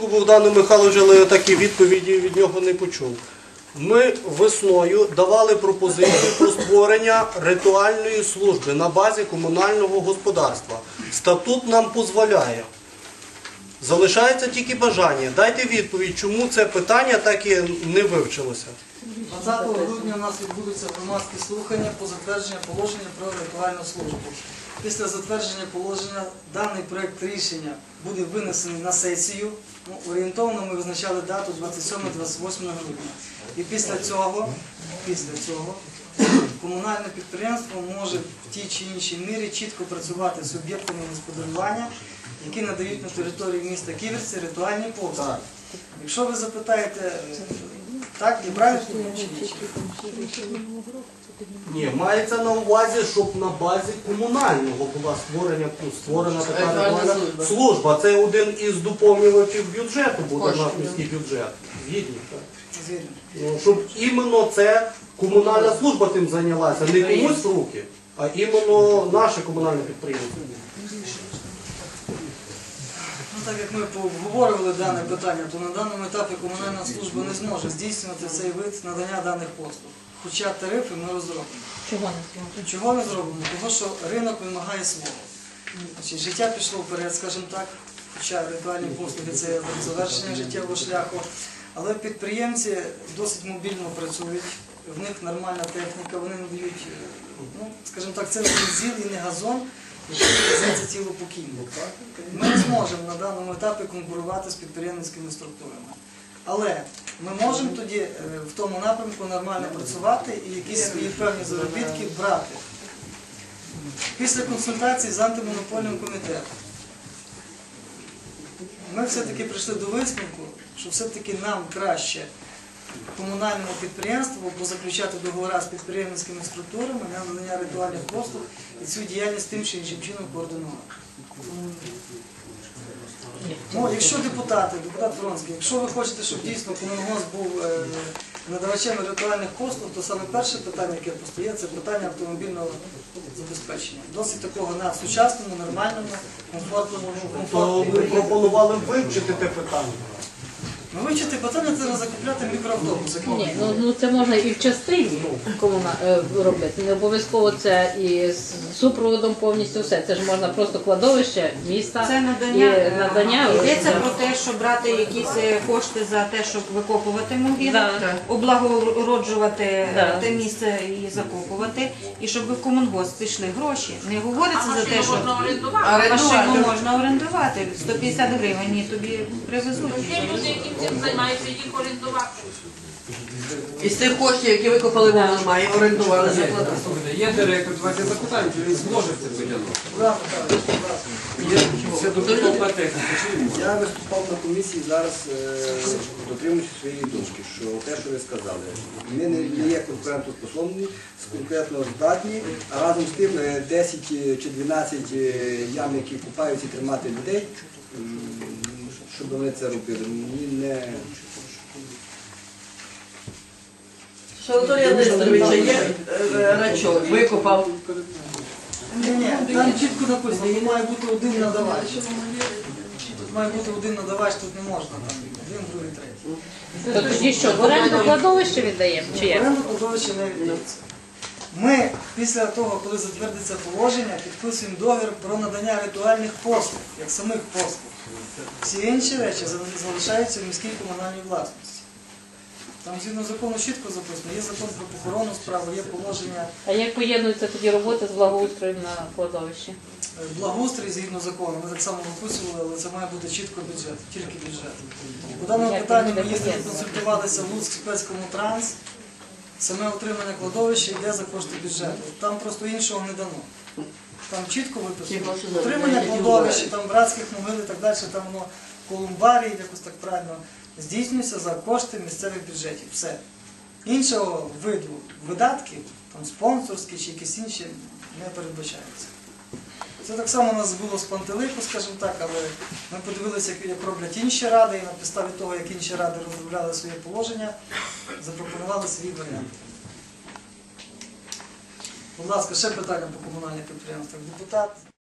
Богдану Михайловичу, але я так і відповіді від нього не почув. Ми весною давали пропозицію про створення ритуальної служби на базі комунального господарства. Статут нам дозволяє. Залишається тільки бажання. Дайте відповідь, чому це питання так і не вивчилося. 20 грудня у нас відбудуться громадські слухання по затвердженню положення про ритуальну службу. Після затвердження положення даний проект рішення буде винесений на сесію. Ну, орієнтовно ми визначали дату 27-28 грудня. І після цього, після цього комунальне підприємство може в тій чи іншій мірі чітко працювати з об'єктами господарювання, які надають на території міста Ківерці ритуальні послуги. Якщо ви запитаєте, так, я правильно ні? Ні, мається на увазі, щоб на базі комунального була створення, ну, створена така ритуальна служба. служба. Це один із доповнювачів бюджету буде наш міський бюджет. Згідні, так. Ну, щоб іменно це комунальна служба тим зайнялася, не комусь в руки, а іменно наше комунальне підприємство. Ну, так як ми обговорювали дане питання, то на даному етапі комунальна служба не зможе здійснювати цей вид надання даних послуг. Хоча тарифи ми розробимо. Чого не зможуть? Чого не зробимо? Тому що ринок вимагає свого. Значить, життя пішло вперед, скажімо так, хоча ритуальні послуги це завершення життєвого шляху. Але підприємці досить мобільно працюють, в них нормальна техніка, вони надають, е, ну, скажімо так, це не зіл і не газон, який везеться. Ми не зможемо на даному етапі конкурувати з підприємницькими структурами. Але ми можемо тоді е, в тому напрямку нормально працювати і якісь свої певні заробітки брати. Після консультацій з антимонопольним комітетом ми все-таки прийшли до висновку, що все-таки нам краще комунальному підприємству позаключати договори з підприємницькими структурами на надання ритуальних послуг і цю діяльність тим чи іншим чином координувати. Ну, якщо депутати, депутат Фронський, якщо ви хочете, щоб дійсно комунгос був е, надавачем ритуальних послуг, то саме перше питання, яке постає, це питання автомобільного забезпечення. Досить такого на сучасному, нормальному, комфортному, ну, То ми комфортному. пропонували вивчити те питання. Ну, вивчити питання це закупляти мікроавтобус. як Ні, ну, ну це можна і в частині комуна е, робити. Не обов'язково це і з супроводом повністю все. Це ж можна просто кладовище міста Це надання, і надання. е, йдеться про те, щоб брати якісь е, кошти за те, щоб викопувати могили, Да. облагороджувати Да. те місце і закопувати, і щоб в комунгосп пішли гроші. Не говориться за те, що орендувати. машину можна орендувати. 150 гривень і тобі привезуть. Є люди, які цим займаються, їх орендувати. Із тих коштів, які викопали, воно має орендували заплатити. Слухайте, є директор, давайте запитаємо, чи він зможе це. Є техніка, чи він? Я виступав на комісії зараз, е, дотримуючи своєї думки, що те, що ви сказали, ми не, не є конкурентоспособні, конкретно здатні, а разом з тим е, 10 чи 12 е, ям, які купаються тримати людей, м, щоб вони це робили. Мені не Що Анатолія Нестеровича є е, рачок, викопав. Ні, там чітко написано, тут має бути один надавач. Тут має бути один надавач, тут не можна, там один, другий, третій. То тоді що, в оренду кладовище віддаємо? Чи як? Оренду кладовища не віддається. Ми після того, коли затвердиться положення, підписуємо договір про надання ритуальних послуг, як самих послуг. Всі інші речі залишаються в міській комунальній власності. Там згідно закону чітко записано, є закон про похоронну справу, є положення А як поєднується тоді робота з благоустроєм на кладовищі? е, благоустрій згідно закону. Ми так само виписували, але це має бути чітко бюджет, тільки бюджет. По даному Як питанню ми їздили, поєднувати? консультувалися в Луцьк спецькому транс. Саме отримання кладовища йде за кошти бюджету. Там просто іншого не дано. Там чітко виписано. Отримання кладовища, там братських могил і так далі, там воно колумбарій, якось так правильно, здійснюється за кошти місцевих бюджетів. Все. Іншого виду видатків, там спонсорські чи якісь інші, не передбачаються. Це так само у нас було з пантелику, скажімо так, але ми подивилися, як- роблять інші ради, і на підставі того, як інші ради розробляли своє положення, запропонували свій варіант. Будь ласка, ще питання по комунальних підприємствах. Депутат